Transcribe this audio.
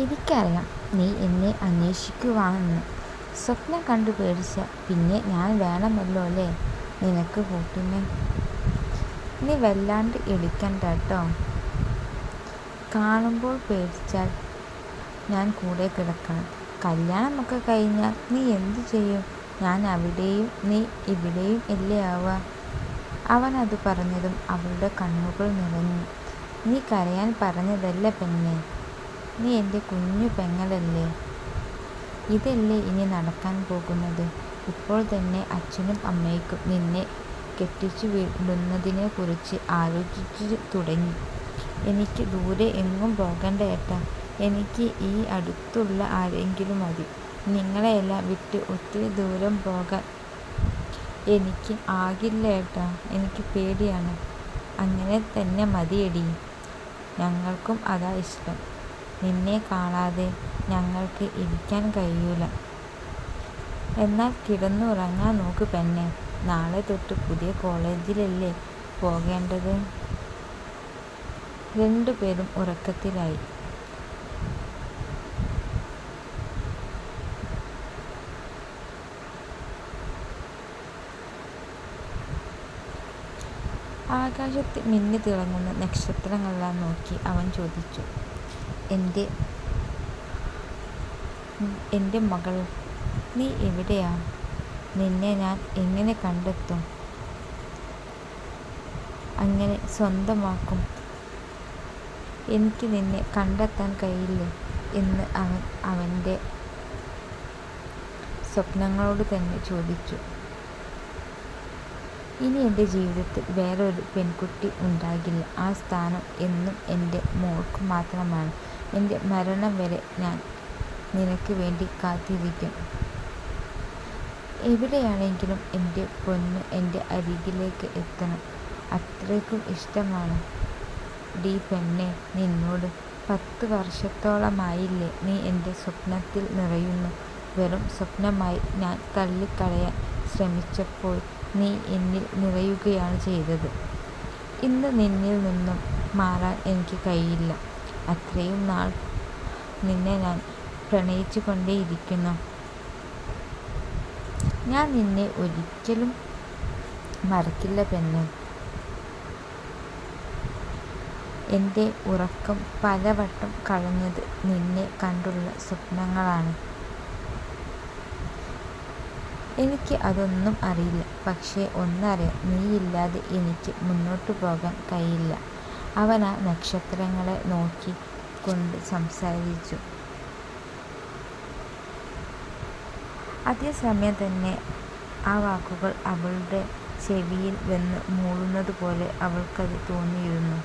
എനിക്കറിയാം നീ എന്നെ അന്വേഷിക്കുവാണെന്ന്. സ്വപ്നം കണ്ടു പേടിച്ച പിന്നെ ഞാൻ വേണമല്ലോ അല്ലേ നിനക്ക് കൂട്ടിനെ നീ വല്ലാണ്ട് ഇളിക്കണ്ടാട്ടോ. കാണുമ്പോൾ പേടിച്ചാൽ ഞാൻ കൂടെ കിടക്കണം. കല്യാണമൊക്കെ കഴിഞ്ഞാൽ നീ എന്തു ചെയ്യും? ഞാൻ അവിടെയും നീ ഇവിടെയും ഇല്ലേ ആവുക. അവൻ അത് പറഞ്ഞതും അവളുടെ കണ്ണുകൾ നിറഞ്ഞു. നീ കരയാൻ പറഞ്ഞതല്ല പെണ്ണേ. നീ എന്റെ കുഞ്ഞു പെങ്ങളല്ലേ. ഇതല്ലേ ഇനി നടക്കാൻ പോകുന്നത്. ഇപ്പോൾ തന്നെ അച്ഛനും അമ്മയ്ക്കും നിന്നെ കെട്ടിച്ചു വിടുന്നതിനെക്കുറിച്ച് ആലോചിച്ചു തുടങ്ങി. എനിക്ക് ദൂരെ എങ്ങും പോകണ്ട ഏട്ടാ. എനിക്ക് ഈ അടുത്തുള്ള ആരെങ്കിലും മതി. നിങ്ങളെയെല്ലാം വിട്ട് ഒത്തിരി ദൂരം പോകാൻ എനിക്ക് ആകില്ല ഏട്ടാ. എനിക്ക് പേടിയാണ്. അങ്ങനെ തന്നെ മതിയടി ഞങ്ങൾക്കും അതാ ഇഷ്ടം. നിന്നെ കാണാതെ ഞങ്ങൾക്ക് ഇരിക്കാൻ കഴിയൂല. എന്നാൽ കിടന്നുറങ്ങാൻ നോക്ക് പെണ്ണേ. നാളെ തൊട്ട് പുതിയ കോളേജിലല്ലേ പോകേണ്ടത്. രണ്ടുപേരും ഉറക്കത്തിലായി. ആകാശത്ത് മിന്നിത്തിളങ്ങുന്ന നക്ഷത്രങ്ങളെല്ലാം നോക്കി അവൻ ചോദിച്ചു. എന്റെ മകൾ നീ എവിടെയാണ് നിന്നെ ഞാൻ എങ്ങനെ കണ്ടെത്തും. അങ്ങനെ സ്വന്തമാക്കും. എനിക്ക് നിന്നെ കണ്ടെത്താൻ കഴിയില്ലേ എന്ന് അവൻ അവന്റെ സ്വപ്നങ്ങളോട് തന്നെ ചോദിച്ചു. ഇനി എന്റെ ജീവിതത്തിൽ വേറൊരു പെൺകുട്ടി ഉണ്ടാകില്ല. ആ സ്ഥാനം എന്നും എന്റെ മോൾക്ക് മാത്രമാണ്. എന്റെ മരണം വരെ ഞാൻ നിനക്ക് വേണ്ടി കാത്തിരിക്കും. എവിടെയാണെങ്കിലും എന്റെ പൊന്ന് എന്റെ അരികിലേക്ക് എത്തണം. അത്രയ്ക്കും ഇഷ്ടമാണ് ഡി പെണ്ണെ നിന്നോട്. പത്ത് വർഷത്തോളമായില്ലേ നീ എന്റെ സ്വപ്നത്തിൽ നിറയുന്നു. വെറും സ്വപ്നമായി ഞാൻ തള്ളിക്കളയാൻ ശ്രമിച്ചപ്പോൾ നീ എന്നിൽ നിറയുകയാണ് ചെയ്തത്. ഇന്ന് നിന്നിൽ നിന്നും മാറാൻ എനിക്ക് കഴിയില്ല. അത്രയും നാൾ നിന്നെ ഞാൻ പ്രണയിച്ചു കൊണ്ടേയിരിക്കുന്നു ഞാൻ നിന്നെ ഒരിക്കലും മറക്കില്ല പെണ്ണേ. എന്റെ ഉറക്കം പലവട്ടം കളഞ്ഞത് നിന്നെ കണ്ടുള്ള സ്വപ്നങ്ങളാണ്. എനിക്ക് അതൊന്നും അറിയില്ല. പക്ഷേ ഒന്നറിയാം നീയില്ലാതെ എനിക്ക് മുന്നോട്ട് പോകാൻ കഴിയില്ല. അവനാ നക്ഷത്രങ്ങളെ നോക്കി കൊണ്ട് സംസാരിച്ചു. അതേ സമയം തന്നെ ആ വാക്കുകൾ അവളുടെ ചെവിയിൽ വന്ന് മൂളുന്നത് പോലെ അവൾക്കത് തോന്നിയിരുന്നു.